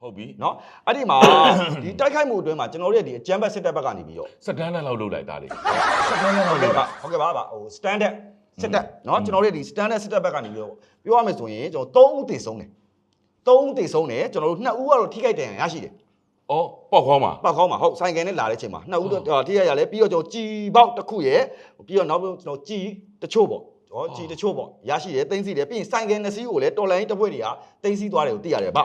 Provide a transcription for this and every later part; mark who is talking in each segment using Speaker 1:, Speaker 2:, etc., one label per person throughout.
Speaker 1: ဟုတ်ပြီ
Speaker 2: နော်အဲ့ဒီမှာဒီတိုက်ခိုက်မှုအတွင်းမှာကျွန်တော်တို့ရဲ့ဒီအကြမ်းဖက်စစ်တပ်ဘက်ကနေပြီးတော့
Speaker 1: စတန်ဒတ်လောက်လုပ်လိုက်တာလေစတန်ဒတ်လောက်
Speaker 2: ဟုတ်
Speaker 1: လုပ်
Speaker 2: ကဲ့
Speaker 1: တာ
Speaker 2: ပါဟုတ်ကဲ့ပါပါဟို standard စစ်တပ်เนาะကျွန်တော်တို့ဒီ standard စစ်တပ်ဘက်ကနေပြီးတော့ပြောရမယ်ဆိုရင်ကျွန်တော်3ဦးတည်ဆုံးတယ်3ဦးတည်ဆုံးတယ်ကျွန်တော်တို့2ဦးကတော့ထိခိုက်ဒဏ်ရာရရှိတယ်
Speaker 1: ဩပေါက်ခေါင်းမှာ
Speaker 2: ပောက်ခေါင်းမှာဟုတ်ဆိုင်ကယ်နဲ့လာတဲ့အချိန်မှာ2ဦးတော့ထိခိုက်ရလဲပြီးတော့ကျွန်တော်ကြည်ပေါက်တစ်ခုရယ်ပြီးတော့နောက်ပြီးကျွန်တော်ကြည်တချို့ပေါ့ကျွန်တော်ကြည်တချို့ပေါ့ရရှိတယ်တင်းစီတယ်ပြီးရင်ဆိုင်ကယ်နှစ်စီးကိုလည်းတော်လိုင်းတစ်ဖွဲ့တွေကတင်းစီသွားတယ်ကိုသိရတယ်ဗျ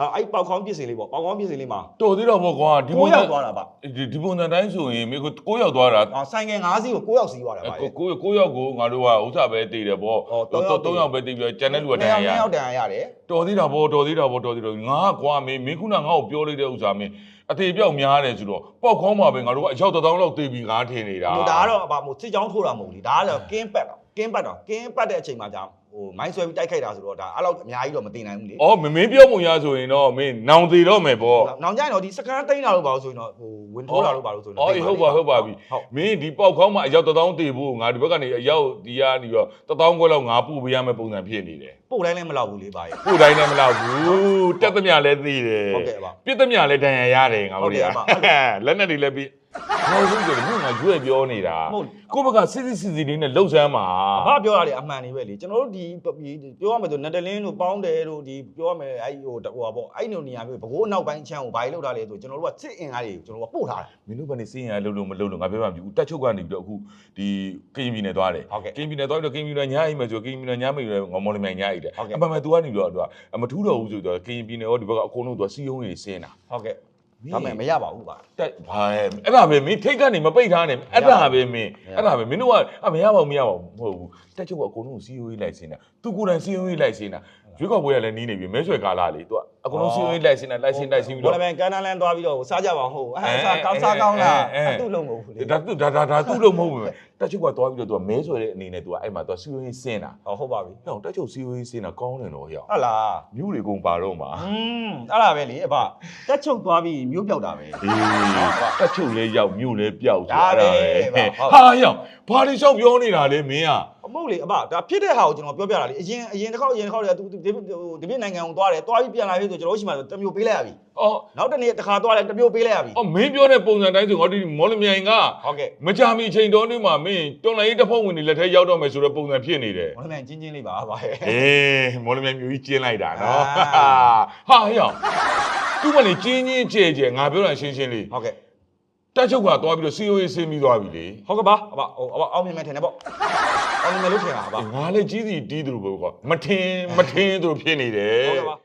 Speaker 2: အဲ့အဲ့ပေါက်ခေါင်းပြစ်စင်လေးပေါ့ပေါက်ခေါင်းပြစ်စင်လေးမှာ
Speaker 1: တော်သေးတော့ပေါ့ကွာဒီ
Speaker 2: 9ရောက်သွားတာဗျ
Speaker 1: ဒီဒီပုံစံတိုင်းဆိုရင်မိကို9ရောက်သွားတာ
Speaker 2: အာဆိုင်ကယ်5စီးကို9ရောက်စီးသွားတာဗျ
Speaker 1: ကိုကိုကိုရောက်ကိုငါတို့ကဥစ္စာပဲတည်တယ်ပေါ့
Speaker 2: အော်သုံးယောက်တည်
Speaker 1: 3ယောက်ပဲတည်ပြီးတော့ကျန်တဲ့လူကတန်ရရ
Speaker 2: 2ယောက်တန်ရရတယ်
Speaker 1: တော်သေးတာပေါ့တော်သေးတာပေါ့တော်သေးတော့ငါကကွာမင်းမင်းခုနငါ့ကိုပြောလိုက်တဲ့ဥစ္စာမင်းအသေးပြောက်များတယ်ဆိုတော့ပေါက်ခေါင်းမှာပဲငါတို့ကအရောက်တစ်တောင်းလောက်တည်ပြီးငါထင်နေတာ
Speaker 2: ဟိုဒါကတော့ဘာမို့စစ်ကြောင်းထိုးတာမဟုတ်ဘူးလေဒါကတော့ကင်းပတ်တော့ကင်းပတ်တော့ကင်းပတ်တဲ့အချိန်မှာじゃ ဟိုမိုင်းဆွဲပြီးတိုက်ခိုက်တာဆိုတော့ဒါအဲ့လောက်အများကြီးတော့မသိနိုင်ဘူးလေ။
Speaker 1: အော်မမင်းပြောပုံရဆိုရင်တော့မင်းနောင်သေးတော့မယ်ပေါ့
Speaker 2: နောင်ကြရင်တော့ဒီစကန်သိန်းတာလို့ပါလို့ဆိုရင်တော့ဟိုဝင်ထိုးတာလို့ပါလို့ဆိုရင်။
Speaker 1: အော်အေးဟုတ်ပါဟုတ်ပါပြီ
Speaker 2: ဟုတ်။
Speaker 1: မင်းဒီပေါက်ခေါင်းမှာအရောက်တစ်တောင်းတည်ဖို့ငါဒီဘက်ကနေအရောက်ဒီကနေတော့တစ်တောင်းခွဲလောက်ငါပို့ပေးရမယ့်ပုံစံဖြစ်နေတယ်
Speaker 2: ပို့တိုင်းလည်းမလောက်ဘူးလေပါရဲ့။
Speaker 1: ပို့တိုင်းလည်းမလောက်ဘူး။တက်သမျှလည်းသိတယ်
Speaker 2: ဟုတ်ကဲ့ပါ
Speaker 1: ပြစ်သမျှလည်းဒဏ်ရာရတယ်ငါတို့တွေက
Speaker 2: ဟုတ်ကဲ့ပါ
Speaker 1: လက်နဲ့တွေလည်းပြီး ဟောဘူးဆိုတော့ငါကျွဲ့ပြောနေတာ
Speaker 2: ဟုတ်
Speaker 1: ကိုယ့်ဘက်ကစစ်စစ်စစ်စစ်လေးနဲ့လှုပ်ဆမ်းမှာ
Speaker 2: ဘာပြောရလဲအမှန်နေပဲလေကျွန်တော်တို့ဒီပြောရမယ်ဆိုနက်တလင်းတို့ပေါင်းတယ်တို့ဒီပြောရမယ်အဲ့ဟိုဟိုပါပေါ့အဲ့လိုနေရာမျိုးဘကိုးနောက်ပိုင်းချမ်းကိုဘာကြီးလောက်တာလဲဆိုကျွန်တော်တို့ကစစ်အင်အားတွေကိုကျွန်တော်တို့ကပို့ထားတာ
Speaker 1: မင်းတို့ဘက်နေစီးရင်လှုပ်လို့မလှုပ်လို့ငါပြောမှမပြဘူးတက်ချုပ်ကနေပြီးတော့အခုဒီကရင်ပြည်နယ်သွားတယ်
Speaker 2: ဟုတ်ကဲ့
Speaker 1: ကင်းပြည်နယ်သွားပြီးတော့ကင်းပြည်နယ်ညအိမ်မယ်ဆိုကင်းပြည်နယ်ညအိမ်မယ်ငေါမော်လမြိုင်ညအိမ်တယ်
Speaker 2: ဟုတ်ကဲ့
Speaker 1: အမှန်မှန် तू ကနေတော့ तू အမထူးတော့ဘူးဆိုတော့ကင်းပြည်နယ်ရောဒီဘက်ကအကုန်လုံး तू စီးရုံးနေစင်းတာ
Speaker 2: ဟုတ်ကဲ့ ဒါမဲ့မရပါဘူးပါ
Speaker 1: တက်ဘာလဲအဲ့ဒါပဲမင်းထိတ်ကနေမပိတ်ထားနဲ့အဲ့ဒါပဲမင်း
Speaker 2: မရ
Speaker 1: အဲ့ဒါပဲမင်းတို့ကအမရပါဘူးမရပါဘူးမဟုတ်ဘူးတက်ချုပ်ကအကုန်လုံးစီးရုံးရေးလိုက်စင်းတာ तू ကိုယ်တိုင်စီးရုံးရေးလိုက်စင်းတာ ရွေးကောက်ပွဲကလည်းနီးနေပြီမဲဆွဲကာလာလေသူကအကုန်လုံးစီးရင်လိုက်စင်းလိုက်လိုက်စင်းလိုက်စင်းပြီးတော့
Speaker 2: ဘာလဲကန်နာလန်သွားပြီးတော့စားကြပါအောင်ဟုတ်
Speaker 1: အဲ
Speaker 2: စားကောင်းစားကောင်းလားသူ့လုံးမဟုတ်ဘူးလေ
Speaker 1: ဒါသူဒါဒါဒါသူ့လုံးမဟုတ်ဘူးတက်ချုပ်ကသွားပြီးတော့သူကမဲဆွဲတဲ့အနေနဲ့သူကအဲ့မှာသူကစီးရင်စင်းတာ
Speaker 2: ဟုတ်ပါပြီ
Speaker 1: ဟောတက်ချုပ်စီးရင်စင်းတာကောင်းတယ်တော့ဟော
Speaker 2: ဟုတ်လား
Speaker 1: မြို့တွေကုန်ပါတော့မှာ
Speaker 2: อืมအဲ့ဒါပဲလေအဖတက်ချုပ်သွားပြီးမြို့ပြောက်တာပဲ
Speaker 1: အေးတက်ချုပ်လဲရောက်မြို့လဲပြောက်ဆိုတာဒါပဲ
Speaker 2: ဟာ
Speaker 1: ရောက်ဘာလို့ရှောက်ပြောနေတာလဲမင်းอ่ะ
Speaker 2: အမဟုတ်လေအဖဒါဖြစ်တဲ့ဟာကိုကျွန်တော်ပြောပြတာလေအရင်အရင်တစ်ခေါက်အရင်တစ်ခေါက်တည်းကသူဒီဟိုဒီပြနိုင်ငံကိုသွားတယ်သွားပြီးပြန်လာပြီဆိုကျွန်တော်တို့ရှိမှတစ်မျိုးပေးလိုက်ရပြီ
Speaker 1: အော်
Speaker 2: နောက်တစ်နေ့တစ်ခါသွားတယ်တစ်မျိုးပေးလိုက်ရပြီ
Speaker 1: အော်မင်းပြောတဲ့ပုံစံတိုင်းဆိုငါဒီမော်လမြိုင်က
Speaker 2: ဟုတ်ကဲ့
Speaker 1: မကြမီအချိန်တော်နေ့မှာမင်းတွန်လိုင်းတစ်ဖုံဝင်နေလက်ထဲရောက်တော့မယ်ဆိုတော့ပုံစံဖြစ်နေတယ်
Speaker 2: ဘောလမန်ချင်းချင်းလေးပါပါရဲ့
Speaker 1: အေးမော်လမြိုင်မျိုးကြီးကျင်းလိုက်တာနော်
Speaker 2: အာ
Speaker 1: ဟာဟေ့ရောက်သူ့မလေးကျင်းချင်းကျဲကျဲငါပြောတာရှင်းရှင်းလေး
Speaker 2: ဟုတ်ကဲ့
Speaker 1: တက်ချုပ်ကသွားပြီးတော့စီယိုရေးဆင်းပြီးသွားပြီလေ
Speaker 2: ဟုတ်ကဲ့ပါအဖဟိုအဖအောင်မြင်မယ်ထင်တယ်ပေါ့အောင်မြင်မယ်လို့ထင်တာအဖ
Speaker 1: ငါလည်းကြီးစီတီးသူလိုပဲကွာမထင်မထင်သူလိုဖြစ်နေတယ်
Speaker 2: ဟုတ်ကဲ့ပါ